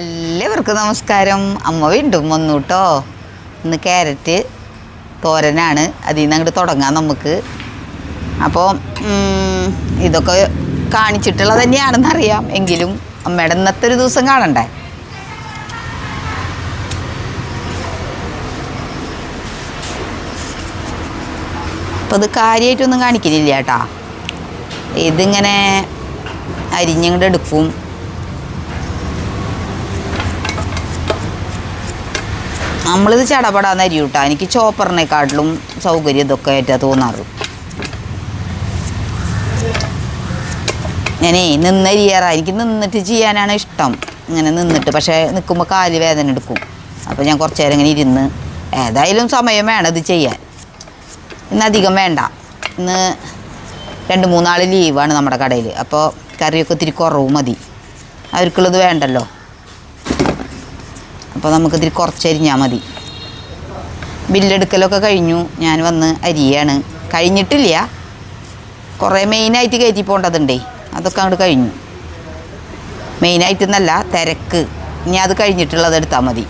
എല്ലാവർക്കും നമസ്കാരം. അമ്മ വീണ്ടും വന്നു കേട്ടോ ഇന്ന് ക്യാരറ്റ് തോരനാണ്. അതിൽ നിന്ന് അങ്ങോട്ട് തുടങ്ങാം നമുക്ക്. അപ്പോൾ ഇതൊക്കെ കാണിച്ചിട്ടുള്ളത് തന്നെയാണെന്നറിയാം എങ്കിലും അമ്മയുടെ ഇന്നത്തെ ഒരു ദിവസം കാണണ്ടേ? അപ്പോൾ ഇത് കാര്യമായിട്ടൊന്നും കാണിക്കുന്നില്ല കേട്ടാ ഇതിങ്ങനെ അരിഞ്ഞങ്ങോട്ട് എടുക്കും. നമ്മളിത് ചടപടാന്ന് അരി എനിക്ക് ചോപ്പറിനെക്കാട്ടിലും സൗകര്യം ഇതൊക്കെ ആയിട്ടാ തോന്നാറ്. ഞാനേ നിന്നരിയാറാ എനിക്ക് നിന്നിട്ട് ചെയ്യാനാണ് ഇഷ്ടം. ഇങ്ങനെ നിന്നിട്ട് പക്ഷേ നിൽക്കുമ്പോൾ കാൽ വേദന എടുക്കും. അപ്പോൾ ഞാൻ കുറച്ച് നേരം ഇങ്ങനെ ഇരുന്ന് ഏതായാലും സമയം വേണം ഇത് ചെയ്യാൻ. ഇന്ന് അധികം വേണ്ട. ഇന്ന് രണ്ട് മൂന്നാൾ ലീവാണ് നമ്മുടെ കടയിൽ അപ്പോൾ കറിയൊക്കെ ഇത്തിരി കുറവ് മതി. അവർക്കുള്ളത് വേണ്ടല്ലോ. അപ്പോൾ നമുക്ക് കുറച്ച് കുറച്ചരിഞ്ഞാൽ മതി. ബില്ലെടുക്കലൊക്കെ കഴിഞ്ഞു. ഞാൻ വന്ന് അരിയാണ്. കഴിഞ്ഞിട്ടില്ല. കുറേ മെയിനായിട്ട് കയറ്റി പോകേണ്ടതുണ്ടേ അതൊക്കെ അങ്ങോട്ട് കഴിഞ്ഞു. മെയിനായിട്ട് എന്നല്ല തിരക്ക്. ഇനി അത് കഴിഞ്ഞിട്ടുള്ളത് എടുത്താൽ മതി.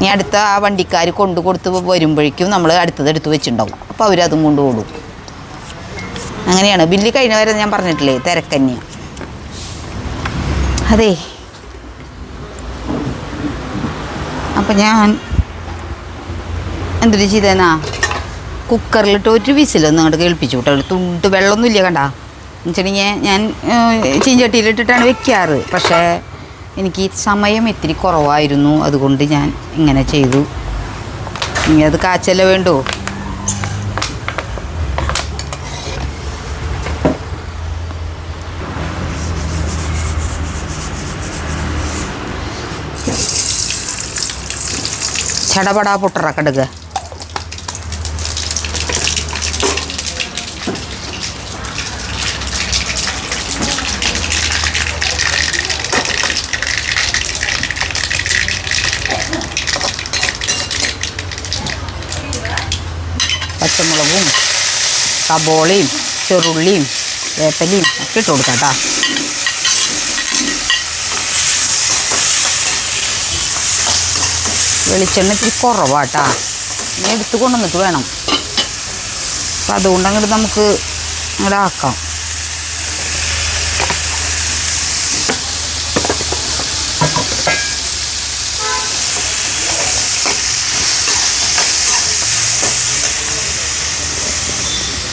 ഇനി അടുത്ത ആ വണ്ടിക്കാർ കൊണ്ടു കൊടുത്ത് വരുമ്പോഴേക്കും നമ്മൾ അടുത്തത് എടുത്ത് വെച്ചിട്ടുണ്ടാവും. അപ്പോൾ അവരതും കൊണ്ട് ഓടും അങ്ങനെയാണ്. ബില്ല് കഴിഞ്ഞ വരെ ഞാൻ പറഞ്ഞിട്ടില്ലേ തിരക്കന്നെയാണ് അതെ. അപ്പം ഞാൻ എന്തൊരു ചെയ്തേന്നാ കുക്കറിലിട്ട് ഒരു വിസിലൊന്നും അങ്ങോട്ട് കേൾപ്പിച്ചു കേട്ടോ. തുണ്ട് വെള്ളമൊന്നുമില്ല കണ്ട. എന്നുവെച്ചിട്ടുണ്ടെങ്കിൽ ഞാൻ ചീഞ്ചട്ടിയിലിട്ടിട്ടാണ് വെക്കാറ്. പക്ഷേ എനിക്ക് സമയം ഇത്തിരി കുറവായിരുന്നു. അതുകൊണ്ട് ഞാൻ ഇങ്ങനെ ചെയ്തു. ഇനി അത് കാച്ചല്ല വേണ്ടോ? ചടപടാ പൊട്ടറ കടുക് പച്ചമുളകും സബോളയും ചെറുള്ളിയും വേപ്പലയും ഒക്കെ ഇട്ട് കൊടുക്കാം കേട്ടോ വെളിച്ചെണ്ണ ഇത്തിരി കുറവാട്ടാ ഇനി കൊണ്ടുവന്നിട്ട് വേണം. അപ്പം അതുകൊണ്ട് അങ്ങോട്ട് നമുക്ക് അങ്ങോട്ട് ആക്കാം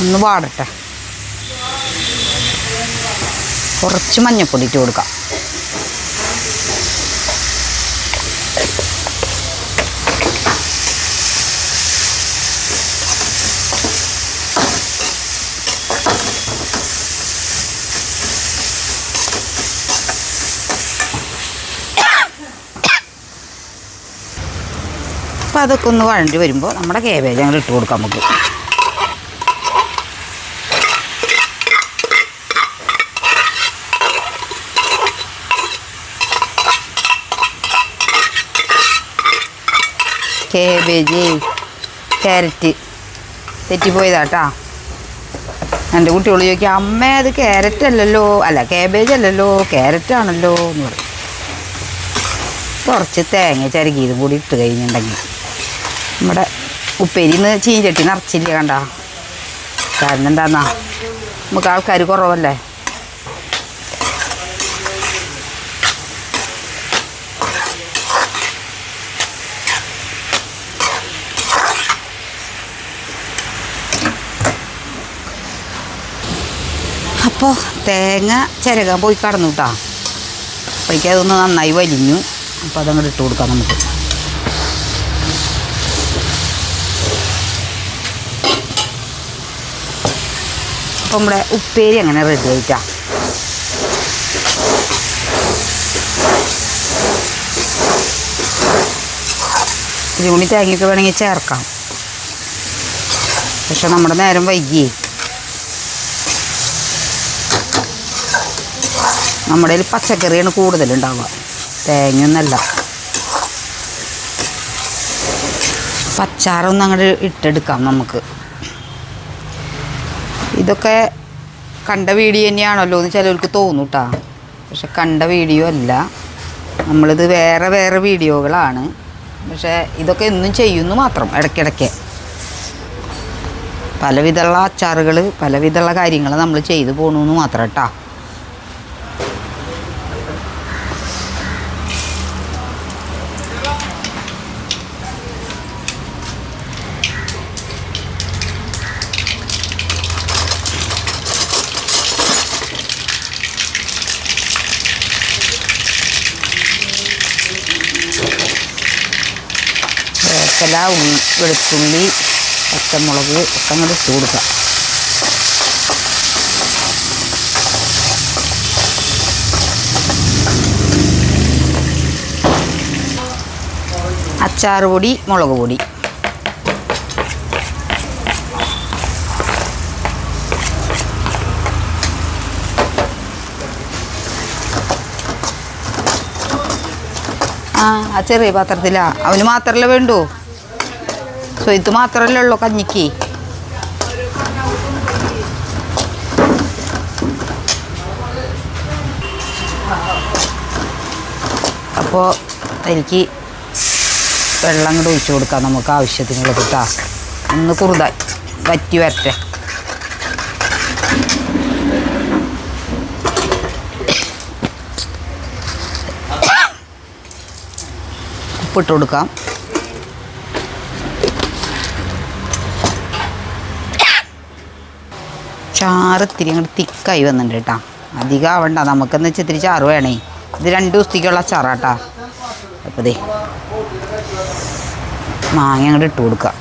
ഒന്ന് വാടട്ടെ. കുറച്ച് മഞ്ഞപ്പൊടി ഇട്ട് കൊടുക്കാം. അപ്പോൾ അതൊക്കെ ഒന്ന് വഴണ്ടി വരുമ്പോൾ നമ്മുടെ കേബേജ് അങ്ങോട്ട് ഇട്ട് കൊടുക്കാം നമുക്ക്. കേബേജ് ക്യാരറ്റ് തെറ്റിപ്പോയതാട്ടാ. എന്റെ കുട്ടികൾ ചോദിക്കും അമ്മ അത് ക്യാരറ്റ് അല്ലല്ലോ. അല്ല കേബേജ് അല്ലല്ലോ ക്യാരറ്റ് ആണല്ലോ എന്ന് പറയും. കുറച്ച് തേങ്ങ ചരുകിയതും കൂടി ഇട്ട് കഴിഞ്ഞിട്ടുണ്ടെങ്കിൽ. നമ്മുടെ ഉപ്പേരിന്ന് ചീഞ്ചട്ടി നിറച്ചില്ല കണ്ട? കാരണം എന്താന്നാ? നമുക്ക് ആൾക്കാർ കുറവല്ലേ? അപ്പോൾ തേങ്ങ ചിരകാൻ പോയി കടന്നു കേട്ടോ അപ്പോഴേക്കും അതൊന്ന് നന്നായി വലിഞ്ഞു. അപ്പോൾ അതങ്ങോട്ട് ഇട്ട് കൊടുക്കാം നമുക്ക്. അപ്പം നമ്മുടെ ഉപ്പേരി അങ്ങനെ റെഡി ആയിട്ടാ. ഇത്തിരി കൂടി തേങ്ങയൊക്കെ വേണമെങ്കിൽ ചേർക്കാം. പക്ഷെ നമ്മുടെ നേരം വൈകിയേ. നമ്മുടെ കയ്യിൽ പച്ചക്കറിയാണ് കൂടുതലുണ്ടാവുക. തേങ്ങയൊന്നല്ല. പച്ചാറൊന്നും അങ്ങോട്ട് ഇട്ടെടുക്കാം നമുക്ക്. ഇതൊക്കെ കണ്ട വീഡിയോ തന്നെയാണല്ലോ എന്ന് ചിലർക്ക് തോന്നും കേട്ടോ പക്ഷെ കണ്ട വീഡിയോ അല്ല. നമ്മളിത് വേറെ വേറെ വീഡിയോകളാണ്. പക്ഷേ ഇതൊക്കെ എന്നും ചെയ്യുന്നു മാത്രം ഇടയ്ക്കിടയ്ക്ക്. പലവിധമുള്ള അച്ചാറുകൾ പലവിധമുള്ള കാര്യങ്ങൾ നമ്മൾ ചെയ്തു പോകണമെന്ന് മാത്രം കേട്ടോ ഉള്ളി വെളുത്തുള്ളി പച്ചമുളക് ഒക്കെ അങ്ങോട്ട് ഇട്ട് കൊടുക്കാം. അച്ചാർ പൊടി മുളക് പൊടി. ആ ചെറിയ പാത്രത്തിലാ. അവന് മാത്രല്ല വേണ്ടൂ? സ്വയത്ത് മാത്രമല്ലേ ഉള്ളൂ കഞ്ഞിക്ക്? അപ്പോൾ എനിക്ക് വെള്ളം കൂടെ ഒഴിച്ചു കൊടുക്കാം നമുക്ക് ആവശ്യത്തിനുള്ളത് കേട്ടോ ഒന്ന് കുറുതായി. വറ്റി വരട്ടെ. ഉപ്പിട്ട് കൊടുക്കാം. ചാറ് ഇത്തിരി അങ്ങോട്ട് തിക്കായി വന്നിട്ടുണ്ട് കേട്ടോ. അധികം ആവണ്ട നമുക്കെന്ന് വെച്ചാൽ ഇത്തിരി ചാറ് വേണേ. ഇത് രണ്ട് ദിവസത്തേക്കുള്ള ചാറാട്ടാ. അപ്പോൾ ദേ മാങ്ങ അങ്ങോട്ട് ഇട്ട് കൊടുക്കുക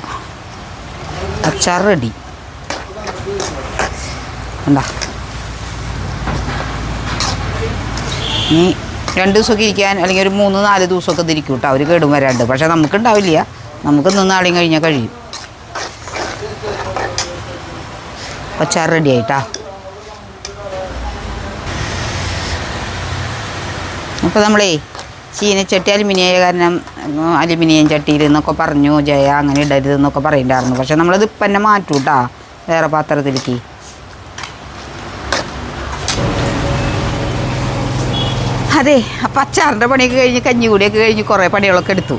അച്ചാർ റെഡി. ഉണ്ടാ ഇനി രണ്ട് ദിവസമൊക്കെ ഇരിക്കാൻ അല്ലെങ്കിൽ ഒരു മൂന്ന് നാല് ദിവസമൊക്കെ ഇതിരിക്കും കേട്ടോ അവർ കേടും വരാണ്ട്. പക്ഷേ നമുക്കുണ്ടാവില്ല. നമുക്ക് നിന്നാളിയും നാളെയും കഴിഞ്ഞാൽ കഴിയും. അച്ചാർ റെഡി ആയിട്ടാ. അപ്പോൾ നമ്മളേ ചീനച്ചട്ടി അലുമിനിയായ കാരണം അലുമിനിയം ചട്ടിയിൽ എന്നൊക്കെ പറഞ്ഞു ജയ അങ്ങനെ ഇടരുത് എന്നൊക്കെ പറയണ്ടായിരുന്നു. പക്ഷെ നമ്മളത് ഇപ്പം തന്നെ മാറ്റൂ കേട്ടോ വേറെ പാത്രത്തിലേക്ക്. അതെ അപ്പം അച്ചാറിന്റെ പണിയൊക്കെ കഴിഞ്ഞ് കഞ്ഞി കൂടിയൊക്കെ കഴിഞ്ഞ് കുറേ പണികളൊക്കെ എടുത്തു.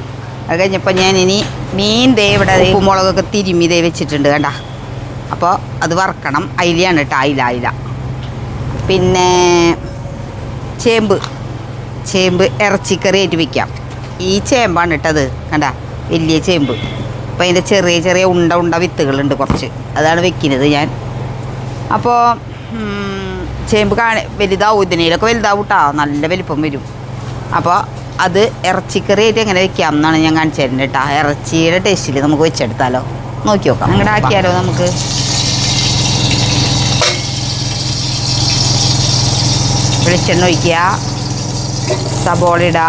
അത് കഴിഞ്ഞപ്പോൾ ഞാൻ ഇനി മീൻ ദേ ഇവിടെ ഉപ്പുമുളകൊക്കെ തിരുമ്മി ദേ വെച്ചിട്ടുണ്ട് കണ്ട. അപ്പോൾ അത് വറക്കണം. അയിലാണ് കേട്ടോ അയില അയില. പിന്നെ ചേമ്പ്. ചേമ്പ് ഇറച്ചിക്കറി ആയിട്ട് വയ്ക്കാം ഈ ചേമ്പാണ് ഇട്ടത് കണ്ട? വലിയ ചേമ്പ്. അപ്പോൾ അതിന്റെ ചെറിയ ചെറിയ ഉണ്ട ഉണ്ട വിത്തുകളുണ്ട് കുറച്ച്. അതാണ് വെക്കുന്നത് ഞാൻ. അപ്പോൾ ചേമ്പ് കാണി വലുതാവും. ഇതിനേലൊക്കെ വലുതാവും കേട്ടോ നല്ല വലിപ്പം വരും. അപ്പോൾ അത് ഇറച്ചിക്കറി ആയിട്ട് എങ്ങനെ വെക്കാം എന്നാണ് ഞാൻ കാണിച്ചു തരുന്നത് കേട്ടോ ഇറച്ചിയുടെ ടേസ്റ്റിൽ നമുക്ക് വെച്ചെടുത്താലോ. നോക്കി നോക്കാം അങ്ങോട്ട് ആക്കിയാലോ നമുക്ക്? വെളിച്ചെണ്ണ ഒഴിക്കുക. സബോള ഇടുക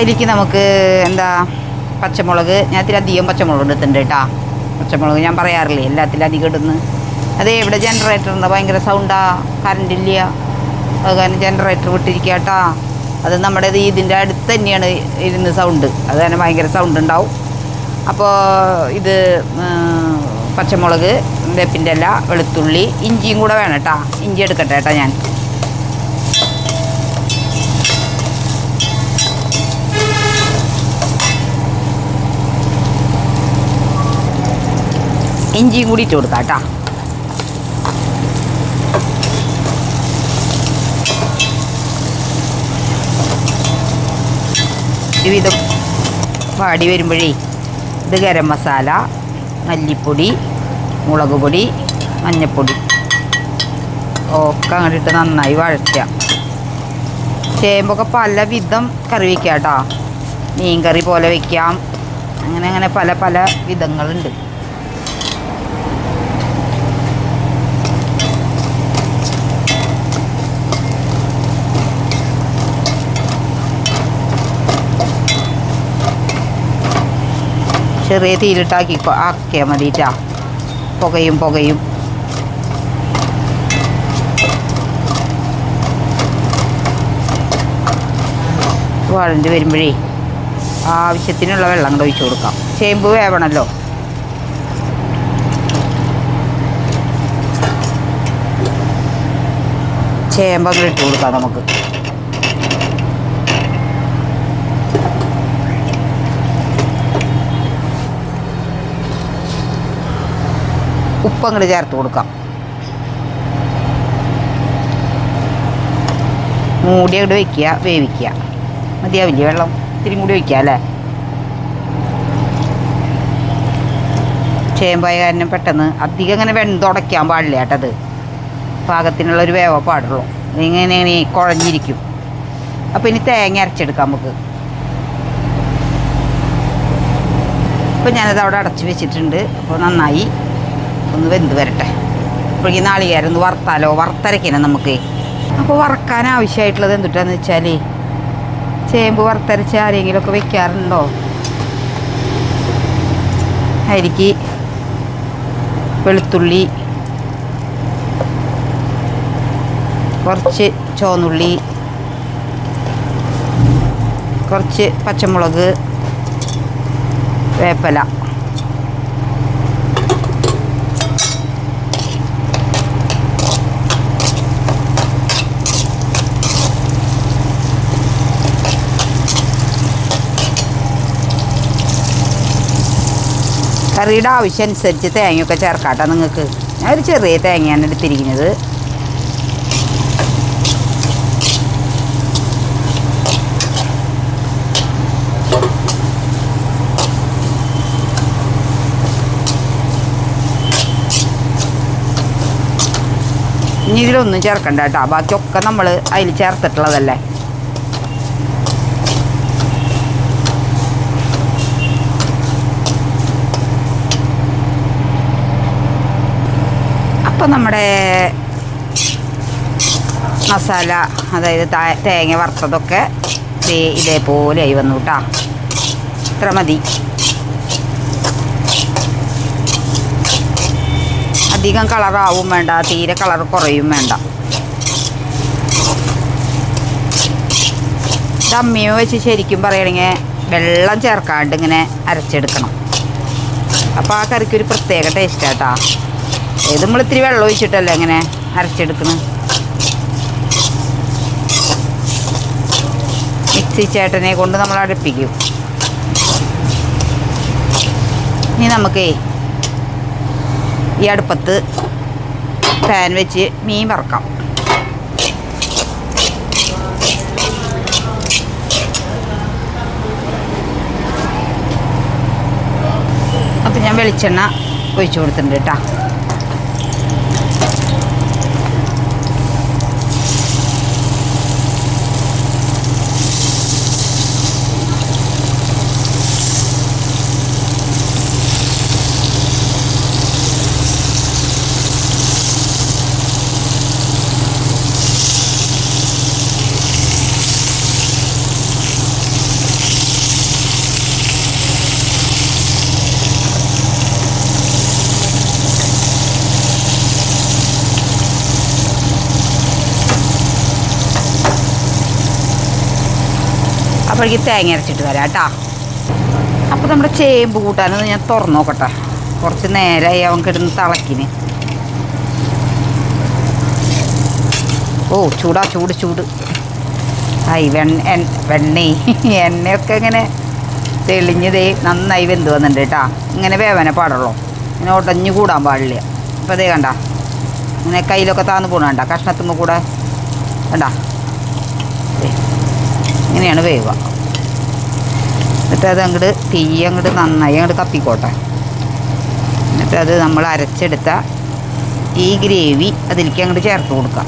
അതിലേക്ക് നമുക്ക് എന്താ പച്ചമുളക്? ഞാൻ ഇത്തിരി അധികം പച്ചമുളക് എടുത്തിട്ടുണ്ട് കേട്ടോ. പച്ചമുളക് ഞാൻ പറയാറില്ലേ എല്ലാത്തിലും അധികം ഇടുന്നു. അതേ ഇവിടെ ജനറേറ്റർ എന്താ ഭയങ്കര സൗണ്ടാ കറണ്ട് ഇല്ല. അത് കാരണം ജനറേറ്റർ വിട്ടിരിക്കുക കേട്ടോ അത് നമ്മുടെ ഇത് ഇതിന്റെ അടുത്ത് തന്നെയാണ് ഇരുന്ന് സൗണ്ട് അത് കാരണം ഭയങ്കര സൗണ്ട് ഉണ്ടാവും. അപ്പോൾ ഇത് പച്ചമുളക് വേപ്പിന്റെ ഇല വെളുത്തുള്ളി ഇഞ്ചിയും കൂടെ വേണം കേട്ടാ ഇഞ്ചി എടുക്കട്ടെ കേട്ടാ ഞാൻ. ഇഞ്ചിയും കൂടി ഇട്ട് കൊടുക്കാം കേട്ടോ വിധം വാടി വരുമ്പോഴേ ഇത് ഗരം മസാല മല്ലിപ്പൊടി മുളക് പൊടി മഞ്ഞൾപ്പൊടി ഒക്കെ അങ്ങോട്ടിട്ട് നന്നായി വഴറ്റുക ചേമ്പൊക്കെ പല വിധം കറി വയ്ക്കാം കേട്ടോ മീൻ കറി പോലെ വയ്ക്കാം അങ്ങനെ അങ്ങനെ പല പല വിധങ്ങളുണ്ട്. ചെറിയ തീയിലിട്ടാക്കി ആക്കിയാൽ മതിട്ടാ. പുകയും പുകയും. വഴണ്ട് വരുമ്പോഴേ ആവശ്യത്തിനുള്ള വെള്ളം കൂടെ ഒഴിച്ചു കൊടുക്കാം. ചേമ്പ് വേവണമല്ലോ ചേമ്പ് അങ്ങോട്ട് ഇട്ട് കൊടുക്കാം നമുക്ക്. ഉപ്പ് അങ്ങോട്ട് ചേർത്ത് കൊടുക്കാം. മൂടി അങ്ങോട്ട് വയ്ക്കുക വേവിക്കുക. മതിയാവില്ലേ വെള്ളം? ഇത്തിരി കൂടി വയ്ക്കുക അല്ലേ? ചേമ്പായ കാരണം പെട്ടെന്ന് അധികം ഇങ്ങനെ വെന്തുടയ്ക്കാൻ പാടില്ല കേട്ടത് പാകത്തിനുള്ള ഒരു വേവ പാടുള്ളൂ. ഇങ്ങനെ കുഴഞ്ഞിരിക്കും. അപ്പോൾ ഇനി തേങ്ങ അരച്ചെടുക്കാം നമുക്ക്. അപ്പോൾ ഞാനത് അവിടെ അടച്ച് വെച്ചിട്ടുണ്ട്. അപ്പോൾ നന്നായി. ഒന്ന് വെന്ത് വരട്ടെ. അപ്പോഴേക്കും നാളികേരം ഒന്ന് വറുത്താലോ? വറുത്തരക്കിനെ നമുക്ക്. അപ്പോൾ വറക്കാൻ ആവശ്യമായിട്ടുള്ളത് എന്തുട്ടാന്ന് വെച്ചാൽ ചേമ്പ് വറുത്തരച്ച് ആരെങ്കിലുമൊക്കെ വെക്കാറുണ്ടോ? അരിക്ക് വെളുത്തുള്ളി കുറച്ച് ചോന്നുള്ളി കുറച്ച് പച്ചമുളക് വേപ്പല. കറിയുടെ ആവശ്യം അനുസരിച്ച് തേങ്ങയൊക്കെ ചേർക്കാട്ടോ നിങ്ങൾക്ക്. ഞാൻ ഒരു ചെറിയ തേങ്ങയാണ് എടുത്തിരിക്കുന്നത്. ഇനി ഇതിലൊന്നും ചേർക്കണ്ട കേട്ടോ. ബാക്കിയൊക്കെ നമ്മൾ അതിൽ ചേർത്തിട്ടുള്ളതല്ലേ? അപ്പം നമ്മുടെ മസാല അതായത് തേങ്ങ വറുത്തതൊക്കെ ഇതേപോലെ ആയി വന്നു കേട്ടോ ഇത്ര മതി. അധികം കളറാവും വേണ്ട തീരെ കളർ കുറയും വേണ്ട. ദമ്മിയോ വെച്ച് ശരിക്കും പറയുകയാണെങ്കിൽ വെള്ളം ചേർക്കാണ്ട് ഇങ്ങനെ അരച്ചെടുക്കണം. അപ്പോൾ ആ കറിക്ക് ഒരു പ്രത്യേക ടേസ്റ്റ് ആട്ടാ ഇത് നമ്മൾ ഇത്തിരി വെള്ളം ഒഴിച്ചിട്ടല്ലേ അങ്ങനെ അരച്ചെടുക്കണം? മിക്സി ചേട്ടനെ കൊണ്ട് നമ്മൾ അടുപ്പിക്കും. ഇനി നമുക്കേ ഈ അടുപ്പത്ത് പാൻ വെച്ച് മീൻ വറക്കാം. അപ്പം ഞാൻ വെളിച്ചെണ്ണ ഒഴിച്ചു കൊടുത്തിട്ടുണ്ട് കേട്ടോ. അപ്പോഴേക്ക് തേങ്ങ അരച്ചിട്ട് വരാം കേട്ടോ. അപ്പോൾ നമ്മുടെ ചേമ്പ് കൂട്ടാനൊന്ന് ഞാൻ തുറന്നു നോക്കട്ടെ. കുറച്ച് നേരമായി അവൻ കിടന്ന് തിളക്കിന് ഓ ചൂടാ ചൂട് ചൂട്. ആയി വെണ്ണ വെണ്ണേ എണ്ണയൊക്കെ ഇങ്ങനെ തെളിഞ്ഞതേ നന്നായി വെന്ത് വന്നിട്ടുണ്ട് കേട്ടോ. ഇങ്ങനെ വേവന പാടുള്ളൂ. ഇങ്ങനെ ഉടഞ്ഞു കൂടാൻ പാടില്ല. അപ്പോൾ അതേ കണ്ട. ഇങ്ങനെ കയ്യിലൊക്കെ താന്ന് പോകണണ്ട കഷ്ണത്തുമ്പോൾ കൂടെ കണ്ട. ഇങ്ങനെയാണ് വേവുക. എന്നിട്ട് അത് അങ്ങോട്ട് തീ അങ്ങോട്ട് നന്നായി അങ്ങോട്ട് കപ്പിക്കോട്ടെ എന്നിട്ട് അത് നമ്മൾ അരച്ചെടുത്ത ഈ ഗ്രേവി അതിലേക്ക് അങ്ങോട്ട് ചേർത്ത് കൊടുക്കാം.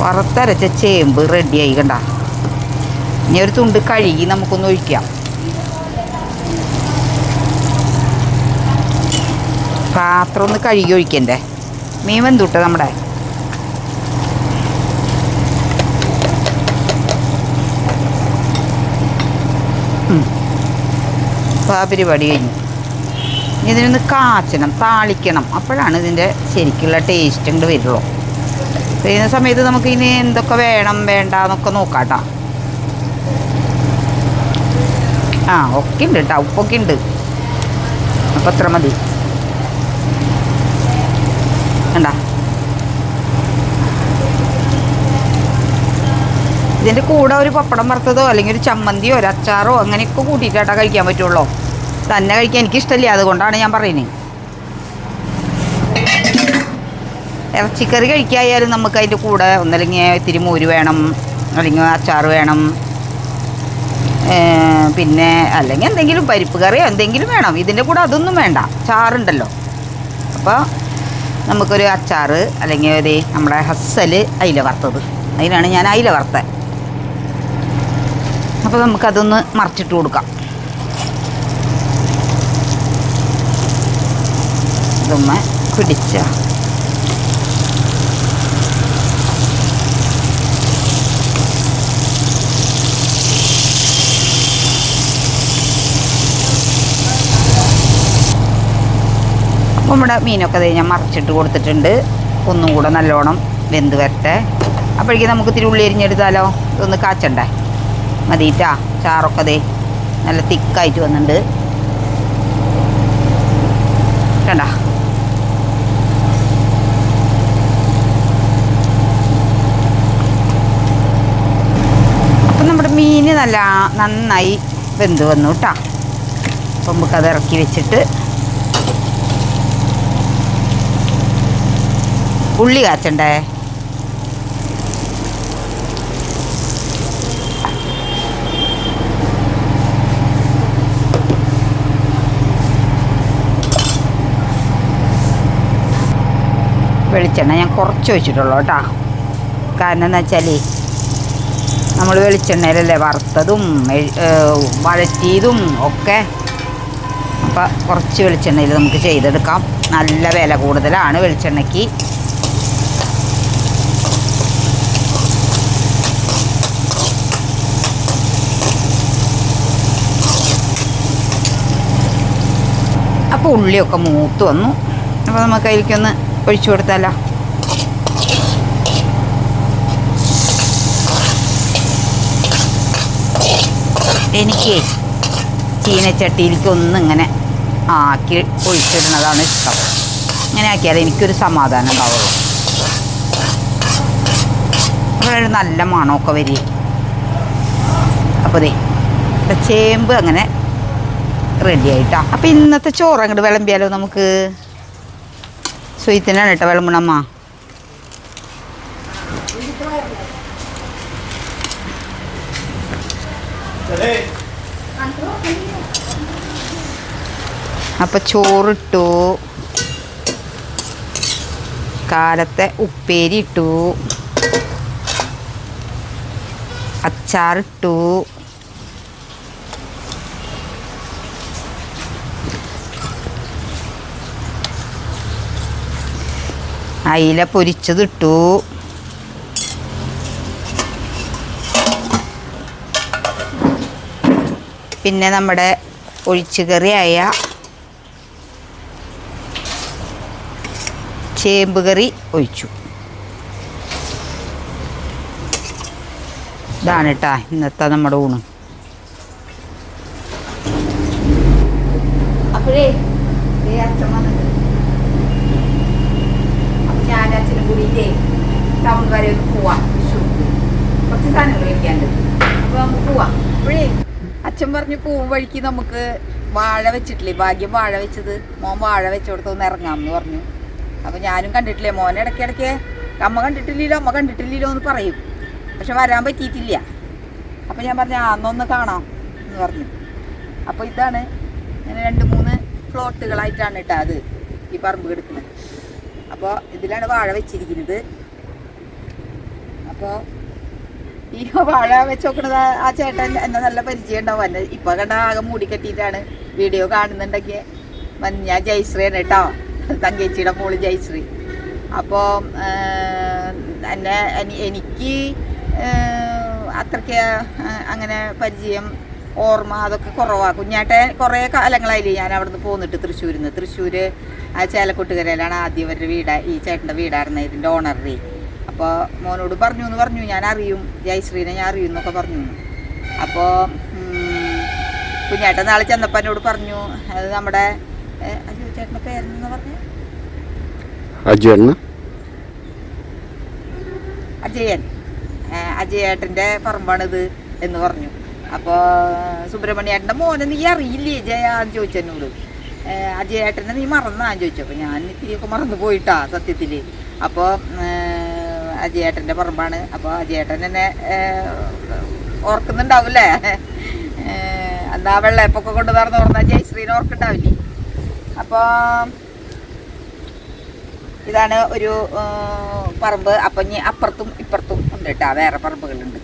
വറുത്തരച്ച ചേമ്പ് റെഡിയായി കണ്ട. ഇനി ഒരു തുണ്ട് കഴുകി നമുക്കൊന്ന് ഒഴിക്കാം. പാത്രം ഒന്ന് കഴുകി ഒഴിക്കണ്ടേ? മീൻ വെന്തുട്ടെ നമ്മുടെ. അപ്പോൾ പരിപാടി കഴിഞ്ഞു. ഇതിനൊന്ന് കാച്ചണം താളിക്കണം. അപ്പോഴാണ് ഇതിന്റെ ശരിക്കുള്ള ടേസ്റ്റ് ഇങ്ങോട്ട് വരുള്ളൂ. ചെയ്യുന്ന സമയത്ത് നമുക്ക് ഇനി എന്തൊക്കെ വേണം വേണ്ട എന്നൊക്കെ നോക്കാട്ടോ. ആ ഒക്കെ ഉണ്ട് കേട്ടോ ഉപ്പൊക്കെ ഉണ്ട്. അപ്പം അത്ര മതി. കണ്ടാ. ഇതിന്റെ കൂടെ ഒരു പപ്പടം വറുത്തതോ അല്ലെങ്കിൽ ഒരു ചമ്മന്തിയോ ഒരു അച്ചാറോ അങ്ങനെയൊക്കെ കൂട്ടിയിട്ടാ കഴിക്കാൻ പറ്റുള്ളൂ. തന്നെ കഴിക്കാൻ എനിക്കിഷ്ടമില്ല അതുകൊണ്ടാണ് ഞാൻ പറയുന്നത് ഇറച്ചിക്കറി കഴിക്കായാലും നമുക്ക് അതിന്റെ കൂടെ ഒന്നല്ലെങ്കിൽ ഇത്തിരി മോര് വേണം അല്ലെങ്കിൽ അച്ചാറ് വേണം. പിന്നെ അല്ലെങ്കിൽ എന്തെങ്കിലും പരിപ്പ് കറിയോ എന്തെങ്കിലും വേണം. ഇതിന്റെ കൂടെ അതൊന്നും വേണ്ട. ചാറുണ്ടല്ലോ അപ്പോൾ നമുക്കൊരു അച്ചാർ അല്ലെങ്കിൽ ഒരു നമ്മുടെ ഹസ്സൽ അയില വറുത്തത്. അതിനാണ് ഞാൻ അയില വറുത്തത്. അപ്പോൾ നമുക്കതൊന്ന് മറിച്ചിട്ട് കൊടുക്കാം. ഇതൊന്ന് പിടിച്ച. നമ്മുടെ മീനൊക്കെ ഞാൻ മറിച്ചിട്ട് കൊടുത്തിട്ടുണ്ട്. ഒന്നും കൂടെ നല്ലോണം വെന്ത് വരട്ടെ. അപ്പോഴേക്കും നമുക്ക് ഇത്തിരി ഉള്ളി എരിഞ്ഞെടുത്താലോ ഇതൊന്ന് കാച്ചണ്ടേ? മതിയിട്ടാ ചാറൊക്കെ ദേ നല്ല തിക്കായിട്ട് വന്നിട്ടുണ്ട്. കണ്ട? അപ്പം നമ്മുടെ മീൻ നല്ല നന്നായി വെന്ത് വന്നു കേട്ടോ. അപ്പം നമുക്കത് ഇറക്കി വെച്ചിട്ട് ഉള്ളി കാച്ചണ്ടേ? വെളിച്ചെണ്ണ ഞാൻ കുറച്ച് വെച്ചിട്ടുള്ളൂ കേട്ടോ. കാരണം എന്താ വെച്ചാൽ നമ്മൾ വെളിച്ചെണ്ണയിലല്ലേ വറുത്തതും വഴറ്റിയതും ഒക്കെ അപ്പം കുറച്ച് വെളിച്ചെണ്ണയിൽ നമുക്ക് ചെയ്തെടുക്കാം. നല്ല വില കൂടുതലാണ് വെളിച്ചെണ്ണയ്ക്ക്. അപ്പോൾ ഉള്ളിയൊക്കെ മൂത്ത് വന്നു. അപ്പോൾ നമുക്ക് അതിലേക്കൊന്ന് ഒഴിച്ചു കൊടുത്താലോ? എനിക്ക് ചീനച്ചട്ടിയിലേക്ക് ഒന്ന് ഇങ്ങനെ ആക്കി ഒഴിച്ചിടുന്നതാണ് ഇഷ്ടം. ഇങ്ങനെ ആക്കിയാൽ എനിക്കൊരു സമാധാനം ഉണ്ടാവുള്ളൂ. അപ്പോഴൊരു നല്ല മണമൊക്കെ വരി അപ്പോൾ ദേ ചേമ്പ് അങ്ങനെ റെഡി ആയിട്ടാ അപ്പം ഇന്നത്തെ ചോറ് അങ്ങോട്ട് വിളമ്പിയാലോ നമുക്ക്? സ്വയത്തിനാണ് കേട്ടോ വിളമ്പണമ്മ. അപ്പം ചോറിട്ടു. കാലത്തെ ഉപ്പേരി ഇട്ടു. അച്ചാറിട്ടു. അയില പൊരിച്ചതിട്ടു. പിന്നെ നമ്മുടെ ഒഴിച്ചുകറിയായ ചേമ്പ് കറി ഒഴിച്ചു. ഇതാണ് കേട്ടാ ഇന്നത്തെ നമ്മുടെ ഊണ്. അപ്പോഴേ ദേ അച്ഛൻ വന്നിട്ടുണ്ട് അപ്പൊ ഞാൻ അച്ഛനും കൂടിയിട്ടേ ടൗൺ വരെ ഒന്ന് പോവാം തൃശ്ശൂർക്ക് കുറച്ച് സാധനങ്ങൾ മേടിക്കാണ്ട് അപ്പൊ നമുക്ക് പോവാം അച്ഛൻ പറഞ്ഞു പോവും വഴിക്ക് നമുക്ക് വാഴ വെച്ചിട്ടില്ലേ? ഭാഗ്യം വാഴ വെച്ചത്. മോൻ വാഴ വെച്ചോടത്ത് ഒന്ന് ഇറങ്ങാമെന്ന് പറഞ്ഞു. അപ്പൊ ഞാനും കണ്ടിട്ടില്ലേ? മോനെ ഇടയ്ക്കിടയ്ക്ക് അമ്മ കണ്ടിട്ടില്ലല്ലോ അമ്മ കണ്ടിട്ടില്ലല്ലോ എന്ന് പറയും. പക്ഷെ വരാൻ പറ്റിയിട്ടില്ല. അപ്പൊ ഞാൻ പറഞ്ഞു ആ എന്നൊന്ന് കാണാം എന്ന് പറഞ്ഞു. അപ്പോൾ ഇതാണ് ഇങ്ങനെ രണ്ട് മൂന്ന് ഫ്ലോട്ടുകളായിട്ടാണ് കേട്ടോ അത് ഈ പറമ്പ് കിടക്കുന്നത്. അപ്പോൾ ഇതിലാണ് വാഴ വെച്ചിരിക്കുന്നത്. അപ്പോൾ ഈ വാഴ വെച്ച് നോക്കണത് ആ- ചേട്ടൻ എന്നെ നല്ല പരിചയം ഉണ്ടാവും. എന്നെ ഇപ്പൊ കണ്ട ആകെ മൂടി കെട്ടിയിട്ടാണ് വീഡിയോ കാണുന്നുണ്ടെങ്കിൽ മഞ്ഞ ജയശ്രീയാണ് കേട്ടോ. തങ്കേച്ചിയുടെ മോൾ ജയശ്രീ. അപ്പോൾ എന്നെ എനിക്ക് അത്രയ്ക്ക് അങ്ങനെ പരിചയം ഓർമ്മ അതൊക്കെ കുറവാണ് കുഞ്ഞാട്ടെ കുറേ കാലങ്ങളായില്ലേ ഞാൻ അവിടുന്ന് പോന്നിട്ട് തൃശ്ശൂരിൽ നിന്ന് തൃശ്ശൂർ ആ ചേലക്കൊട്ടുകരയിലാണ് ആദ്യം അവരുടെ വീട് ഈ ചേട്ടന്റെ വീടായിരുന്നത് ഇതിന്റെ ഓണറി അപ്പോൾ മോനോട് പറഞ്ഞു എന്ന് പറഞ്ഞു. ഞാൻ അറിയും ജയശ്രീനെ ഞാൻ അറിയും എന്നൊക്കെ പറഞ്ഞു അപ്പോൾ കുഞ്ഞേട്ടൻ നാളെ ചെന്നപ്പോൾ എന്നോട് പറഞ്ഞു അത് നമ്മുടെ അജു ചേട്ടന്റെ പേരെന്ന് പറഞ്ഞു? അജു അജയൻ. അജയേട്ടന്റെ പറമ്പാണിത് എന്ന് പറഞ്ഞു. അപ്പോൾ സുബ്രഹ്മണ്യേട്ടന്റെ മോനെ നീ അറിയില്ലേ ജയ എന്ന് ചോദിച്ചു എന്നോട്. ഏ, അജയേട്ടനെ നീ മറന്നാന്ന് ചോദിച്ചു. അപ്പോൾ ഞാൻ ഇത്തിരിയൊക്കെ മറന്നു പോയിട്ടാ സത്യത്തിൽ അപ്പോൾ അജയേട്ടന്റെ പറമ്പാണ്. അപ്പോൾ അജയേട്ടൻ എന്നെ ഓർക്കുന്നുണ്ടാവില്ലേ? എന്താ വെള്ളയപ്പൊക്കെ കൊണ്ട് നടന്ന് പറഞ്ഞാൽ ജയശ്രീനെ ഓർക്കുണ്ടാവില്ലേ അപ്പോൾ ഇതാണ് ഒരു പറമ്പ്. അപ്പം ഇനി അപ്പുറത്തും ഇപ്പുറത്തും ഉണ്ട് കേട്ടോ വേറെ പറമ്പുകളുണ്ട്.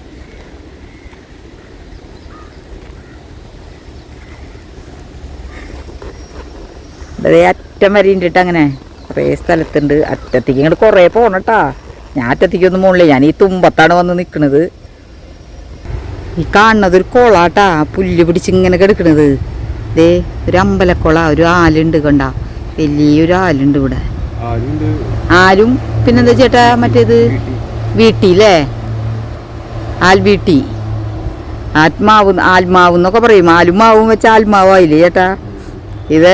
ഇവിടെ അറ്റം ഉണ്ട് കേട്ടോ അങ്ങനെ കുറേ സ്ഥലത്തുണ്ട്. അറ്റത്തേക്ക് ഇങ്ങോട്ട് കുറേ പോകണം കേട്ടാ ഞാൻ അറ്റത്തേക്കൊന്നും പോകണില്ല ഞാൻ ഈ തുമ്പത്താണ് വന്ന് നിൽക്കുന്നത് ഈ കാണുന്നത് ഒരു കുളാട്ടാ പുല്ല് പിടിച്ച് ഇങ്ങനെ കിടക്കണത്. ദേ ഒരു അമ്പലക്കുള ഒരു ആലുണ്ട് കണ്ട. വലിയൊരു ആലുണ്ട് ഇവിടെ. ആരും പിന്നെന്താ ചേട്ടാ മറ്റേത്? വീട്ടി അല്ലേ ആൽ ആൽവീട്ടി ആത്മാവ് ആത്മാവ് എന്നൊക്കെ പറയും. ആലുമാവും വെച്ച ആത്മാവായില്ലേ ചേട്ടാ? ഇത്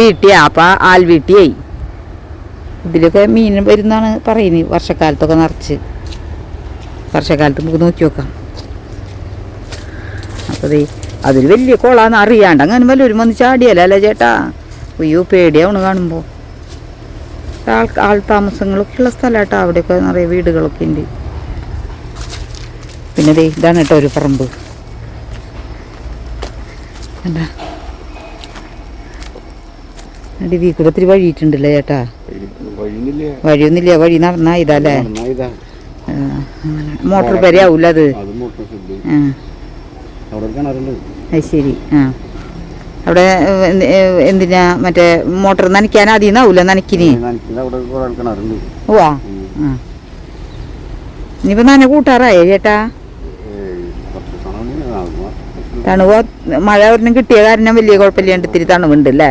വീട്ടിയാ അപ്പം ആൽവീട്ടിയായി ഇതിലൊക്കെ മീൻ വരുന്നാണ് പറയുന്നത് വർഷക്കാലത്തൊക്കെ നിറച്ച്. വർഷക്കാലത്ത് നമുക്ക് നോക്കി നോക്കാം. അപ്പോൾ അതിൽ വലിയ കുളാന്ന് അറിയാണ്ട് അങ്ങനെ വല്ലവരും വന്ന് ചാടിയല്ലേ ചേട്ടാ? അയ്യോ പേടിയാവണ് കാണുമ്പോൾ ആൾ ആൾ താമസങ്ങളൊക്കെ ഉള്ള സ്ഥലമാട്ടോ അവിടെയൊക്കെ നിറയെ വീടുകളൊക്കെ ഉണ്ട് പിന്നെ ദേ ഇതാണ് കേട്ടോ ഒരു പറമ്പ്. എന്താ അടി ഒത്തിരി വഴിയിട്ടുണ്ടല്ലേ ചേട്ടാ? വഴിയൊന്നുമില്ല വഴി നടന്നാ ഇതല്ലേ. മോട്ടോർ പെരയാവൂല അത്? ശരി ആ. അവിടെ എന്തിനാ മറ്റേ മോട്ടോർ നനയ്ക്കാൻ ആദ്യം നിന്നാവൂല നനക്കിന് ഓവാ ഇനിയിപ്പോ നന കൂട്ടാറായേ ചേട്ടാ? തണുവോ? മഴ ഒരെണ്ണം കിട്ടിയ കാരണം വലിയ കുഴപ്പമില്ല ഇത്തിരി തണുവുണ്ട് അല്ലേ?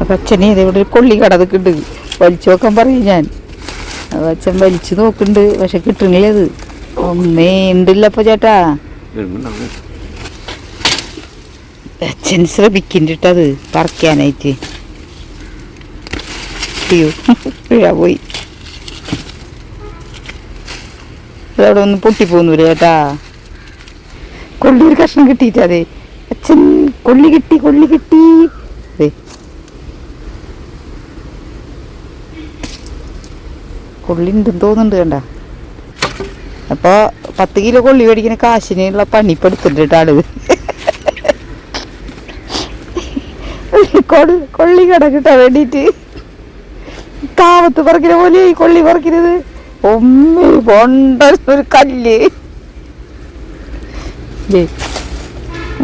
അപ്പം അച്ഛനെ ഇത് ഇവിടെ ഒരു കൊള്ളി കടതൊക്കെ ഉണ്ട് വലിച്ചു നോക്കാൻ പറയും ഞാൻ. അച്ഛൻ വലിച്ചു നോക്കുന്നുണ്ട്. പക്ഷെ കിട്ടണില്ല അത്. ഒന്നേ ഉണ്ടല്ലപ്പോൾ ചേട്ടാ. അച്ഛൻ ശ്രമിക്കുന്നുണ്ട് അത് പറിക്കാനായിട്ട്. അയ്യോ വീഴാ പോയി. അതവിടെ ഒന്ന് പൊട്ടിപ്പോന്നൂല ചേട്ടാ. കൊള്ളി ഒരു കഷ്ണം കിട്ടിയിട്ടതെ അച്ഛൻ കൊള്ളി കിട്ടി കൊള്ളി കിട്ടി ദേ. കൊള്ളി ഉണ്ടെന്ന് തോന്നുന്നുണ്ട് കണ്ട. അപ്പോൾ പത്ത് കിലോ കൊള്ളി മേടിക്കുന്ന കാശിനുള്ള ആൾ. കൊള്ളി കിടക്കിട്ടാ വേണ്ടിയിട്ട് കാവത്ത് പറക്കിന പോലെ ഈ കൊള്ളി പറിക്കുന്നത് ഒമ്മി ഒരു കല്ല്.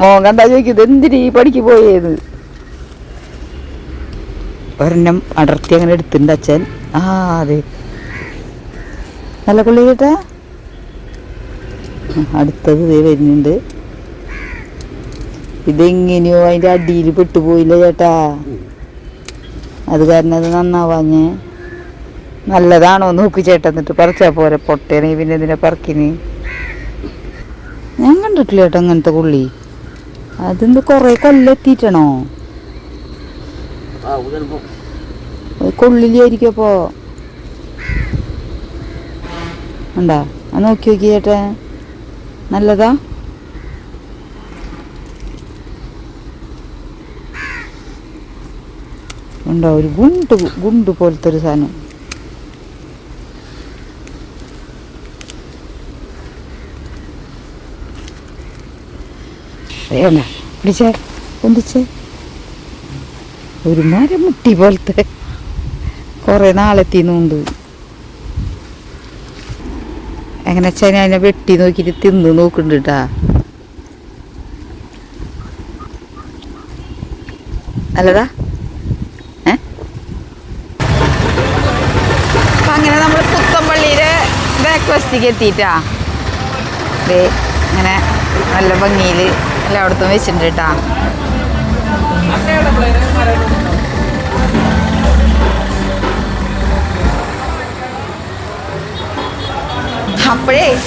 മോൻ കണ്ടാ എന്തിനീ പണിക്ക് പോയത് ഒരെണ്ണം അടർത്തി അങ്ങനെ എടുത്തിട്ടുണ്ട് അച്ഛൻ. ആ അതെ. നല്ല കുള്ളി കേട്ടാ അടുത്തത് ദേ വരുന്നുണ്ട്. ഇതെങ്ങനെയോ അതിന്റെ അടിയിൽ പെട്ടുപോയില്ല ചേട്ടാ? അത് കാരണം അത് നന്നാവാഞ്ഞേ. നല്ലതാണോ നോക്ക് ചേട്ടാ എന്നിട്ട് പറിച്ചാ പോരെ പൊട്ടേനെ പിന്നെ ഇതിനെ പറക്കിന്. ഞാൻ കണ്ടിട്ടില്ല ചേട്ടാ അങ്ങനത്തെ പുള്ളി അതെന്ത് കുറേ കൊല്ലെത്തിയിട്ടാണോ? കൊള്ളിലായിരിക്കും അപ്പോ. ഉണ്ടാ? നോക്കി നോക്കി ചേട്ടാ. നല്ലതാ? ഉണ്ടോ? ഒരു ഗുണ്ട് ഗുണ്ട് പോലത്തെ ഒരു സാധനം പിടിച്ചേ പൊന്തിച്ചേ. ഒരു മരമുട്ടി പോലത്തെ കുറെ നാളെത്തിന്നുണ്ട് എങ്ങനെ വെച്ചാൽ അതിനെ വെട്ടി നോക്കിയിട്ട് തിന്ന് നോക്കുന്നുണ്ട് കേട്ടാ അപ്പം അങ്ങനെ നമ്മൾ പുത്തമ്പള്ളിയിലെ ബ്രേക്ക്ഫാസ്റ്റിക്ക് എത്തിയിട്ടാ. ദേ ഇങ്ങനെ നല്ല ഭംഗിയിൽ എല്ലായിടത്തും വെച്ചിട്ടുണ്ട് കേട്ടാ അപ്പോഴേ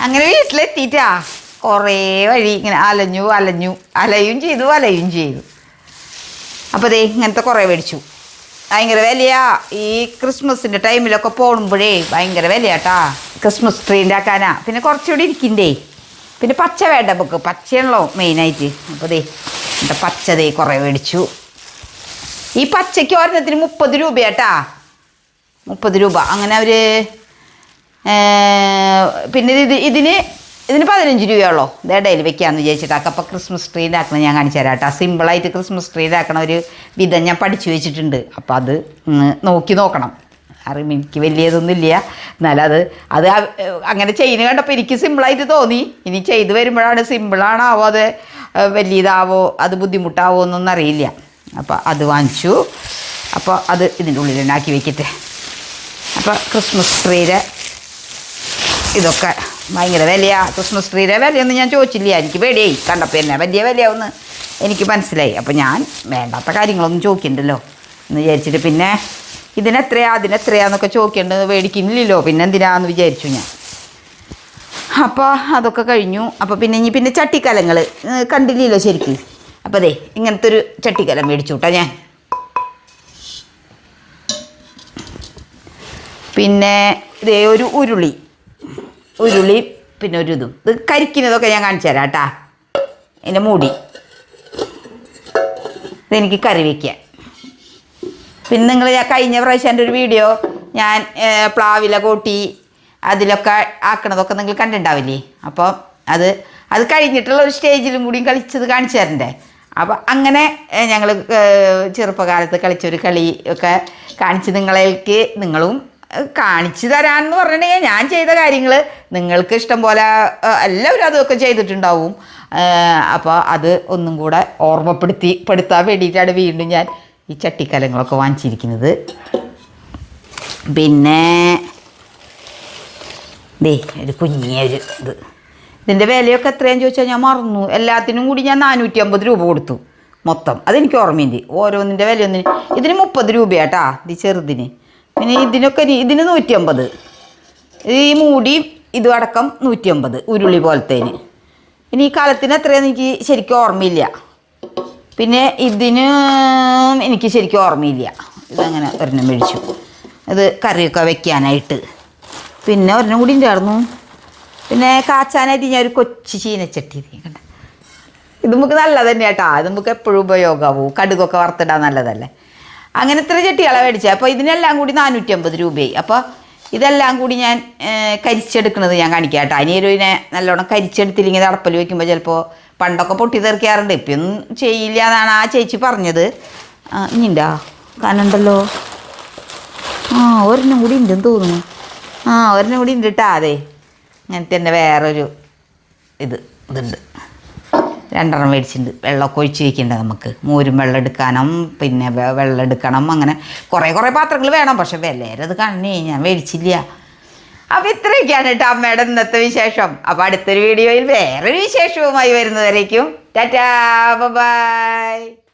അങ്ങനെ വീട്ടിലെത്തിയിട്ടാ. കുറേ വഴി ഇങ്ങനെ അലഞ്ഞു അലഞ്ഞു. അലയും ചെയ്തു അലയും ചെയ്തു. അപ്പോൾ ദേ ഇങ്ങനത്തെ കുറേ മേടിച്ചു. ഭയങ്കര വിലയാ. ഈ ക്രിസ്മസിന്റെ ടൈമിലൊക്കെ പോകുമ്പോഴേ ഭയങ്കര വിലയാട്ടാ. Christmas tree ഉണ്ടാക്കാനാ. പിന്നെ കുറച്ചുകൂടി ഇരിക്കണ്ടേ. പിന്നെ പച്ച വേണ്ട നമുക്ക്. പച്ചയാണല്ലോ മെയിനായിട്ട്. അപ്പോൾ ദേ എന്റെ പച്ച ദേ കുറേ മേടിച്ചു. ഈ പച്ചയ്ക്ക് ഒരെണ്ണത്തിന് മുപ്പത് രൂപയാട്ടാ. മുപ്പത് രൂപ. അങ്ങനെ അവർ പിന്നെ ഇത് ഇതിന് ഇതിന് പതിനഞ്ച് രൂപയുള്ളൂ. ഇത് ഇടയിൽ വെക്കാമെന്ന് വിചാരിച്ചിട്ടാക്കാം അപ്പോൾ ക്രിസ്മസ് ട്രീ ഉണ്ടാക്കണം ഞാൻ കാണിച്ചു തരാം കേട്ടോ. സിമ്പിളായിട്ട് ക്രിസ്മസ് ട്രീ ഉണ്ടാക്കണ ഒരു വിധം ഞാൻ പഠിച്ചു വെച്ചിട്ടുണ്ട്. അപ്പോൾ അത് നോക്കി നോക്കണം. അറിയും എനിക്ക് വലിയതൊന്നും ഇല്ല. എന്നാലും അത് അത് അങ്ങനെ ചെയ്യുന്ന കണ്ടപ്പോൾ എനിക്ക് സിമ്പിളായിട്ട് തോന്നി. ഇനി ചെയ്ത് വരുമ്പോഴാണ് സിമ്പിളാണാവോ അത് വലിയതാവോ അത് ബുദ്ധിമുട്ടാവോ എന്നൊന്നും അറിയില്ല. അപ്പോൾ അത് വാങ്ങിച്ചു. അപ്പോൾ അത് ഇതിന്റെ ഉള്ളിൽ ഉണ്ടാക്കി വെക്കട്ടെ. അപ്പോൾ ക്രിസ്മസ് ട്രീയുടെ ഇതൊക്കെ ഭയങ്കര വിലയാ. ക്രിസ്മസ് ട്രീയുടെ വിലയൊന്നും ഞാൻ ചോദിച്ചില്ല. എനിക്ക് പേടിയായി. കണ്ടപ്പോൾ എന്നെ വലിയ വിലയാവുമെന്ന് എനിക്ക് മനസ്സിലായി. അപ്പോൾ ഞാൻ വേണ്ടാത്ത കാര്യങ്ങളൊന്നും ചോദിക്കണ്ടല്ലോ എന്ന് വിചാരിച്ചിട്ട് പിന്നെ ഇതിനെത്രയാ അതിനെത്രയാന്നൊക്കെ ചോദിക്കേണ്ടത് മേടിക്കുന്നില്ലല്ലോ പിന്നെ എന്തിനാന്ന് വിചാരിച്ചു ഞാൻ. അപ്പോൾ അതൊക്കെ കഴിഞ്ഞു. അപ്പോൾ പിന്നെ ഇനി പിന്നെ ചട്ടിക്കലങ്ങൾ കണ്ടില്ലല്ലോ ശരിക്കും. അപ്പോൾ അതെ ഇങ്ങനത്തെ ഒരു ചട്ടിക്കലം മേടിച്ചു കേട്ടോ ഞാൻ. പിന്നെ ഇതേ ഒരു ഉരുളി. ഉരുളി പിന്നെ ഒരു ഇതും. ഇത് കരിക്കുന്നതൊക്കെ ഞാൻ കാണിച്ചു തരാം കേട്ടാ. എന്റെ മൂടി. ഇതെനിക്ക് കറി വയ്ക്കാൻ പിന്നെ നിങ്ങൾ കഴിഞ്ഞ പ്രാവശ്യം എന്റെ ഒരു വീഡിയോ ഞാൻ പ്ലാവില കൂട്ടി അതിലൊക്കെ ആക്കണതൊക്കെ നിങ്ങൾ കണ്ടിട്ടുണ്ടാവില്ലേ? അപ്പോൾ അത് അത് കഴിഞ്ഞിട്ടുള്ള ഒരു സ്റ്റേജിലും കൂടിയും കളിച്ചത് കാണിച്ചു തരണ്ടേ? അപ്പോൾ അങ്ങനെ ഞങ്ങൾ ചെറുപ്പകാലത്ത് കളിച്ചൊരു കളി ഒക്കെ കാണിച്ച് നിങ്ങളേക്ക് നിങ്ങളും കാണിച്ചു തരാമെന്ന് പറഞ്ഞിട്ടുണ്ടെങ്കിൽ ഞാൻ ചെയ്ത കാര്യങ്ങൾ നിങ്ങൾക്ക് ഇഷ്ടം പോലെ എല്ലാവരും അതൊക്കെ ചെയ്തിട്ടുണ്ടാവും. അപ്പോൾ അത് ഒന്നും കൂടെ ഓർമ്മപ്പെടുത്തി പെടുത്താൻ വേണ്ടിയിട്ടാണ് വീണ്ടും ഞാൻ ഈ ചട്ടിക്കലങ്ങളൊക്കെ വാങ്ങിച്ചിരിക്കുന്നത്. പിന്നെ ദേ ഒരു കുഞ്ഞിയ ഇത്. ഇതിന്റെ വിലയൊക്കെ എത്രയാന്ന് ചോദിച്ചാൽ ഞാൻ മറന്നു. എല്ലാത്തിനും കൂടി ഞാൻ നാനൂറ്റി അമ്പത് രൂപ കൊടുത്തു മൊത്തം. അതെനിക്ക് ഓർമ്മയുണ്ട്. ഓരോന്നിന്റെ വിലയൊന്നിന് ഇതിന് മുപ്പത് രൂപയാട്ടാ ഇത് ചെറുതിന്. പിന്നെ ഇതിനൊക്കെ ഇതിന് നൂറ്റി അമ്പത് ഈ മൂടി ഇതും അടക്കം നൂറ്റി അമ്പത് ഉരുളി പോലത്തേന്. ഇനി ഈ കാലത്തിന് അത്രയും എനിക്ക് ശരിക്കും ഓർമ്മയില്ല. പിന്നെ ഇതിന് എനിക്ക് ശരിക്കും ഓർമ്മയില്ല. ഇതങ്ങനെ ഒരെണ്ണം മേടിച്ചു. അത് കറിയൊക്കെ വെക്കാനായിട്ട്. പിന്നെ ഒരെണ്ണം കൂടി ഉണ്ടായിരുന്നു. പിന്നെ കാച്ചാനായിട്ട് ഞാൻ ഒരു കൊച്ചു ചീനച്ചട്ടി കണ്ട? ഇത് നമുക്ക് നല്ലത് തന്നെ കേട്ടോ. ഇത് നമുക്ക് എപ്പോഴും ഉപയോഗമാവും. കടുകൊക്കെ വറുത്തിടാൻ നല്ലതല്ലേ? അങ്ങനെ ഇത്ര ചട്ടികളെ മേടിച്ചത് അപ്പോൾ ഇതിനെല്ലാം കൂടി നാനൂറ്റി അമ്പത് രൂപയായി. അപ്പോൾ ഇതെല്ലാം കൂടി ഞാൻ കരിച്ചെടുക്കുന്നത് ഞാൻ കാണിക്കാം കേട്ടോ. അനിയരുവിനെ നല്ലോണം കരിച്ചെടുത്തില്ലെങ്കിൽ അടപ്പൽ വയ്ക്കുമ്പോൾ ചിലപ്പോൾ പണ്ടൊക്കെ പൊട്ടി തെറിക്കാറുണ്ട്. ഇപ്പം ഒന്നും ചെയ്യില്ല എന്നാണ് ആ ചേച്ചി പറഞ്ഞത്. ആ, കാണണ്ടല്ലോ ആ ഒരെണ്ണം കൂടി ഉണ്ടെന്ന് തോന്നുന്നു. ആ ഒരെണ്ണം കൂടി ഉണ്ട് കേട്ടോ. അതെ. അങ്ങനത്തെ തന്നെ വേറൊരു ഇത് ഇതുണ്ട്. രണ്ടെണ്ണം മേടിച്ചിട്ടുണ്ട്. വെള്ളമൊക്കെ ഒഴിച്ച് വെക്കണ്ടേ നമുക്ക്? മോരും വെള്ളം എടുക്കാനും പിന്നെ വെള്ളം എടുക്കണം അങ്ങനെ കുറേ കുറേ പാത്രങ്ങൾ വേണം. പക്ഷെ വിലയേരത് കണ്ണേ ഞാൻ മേടിച്ചില്ല. അപ്പോൾ ഇത്രയൊക്കെയാണ് കേട്ടോ അമ്മയുടെ ഇന്നത്തെ വിശേഷം. അപ്പോൾ അടുത്തൊരു വീഡിയോയിൽ വേറൊരു വിശേഷവുമായി വരുന്നവരേക്കും. Tata bye.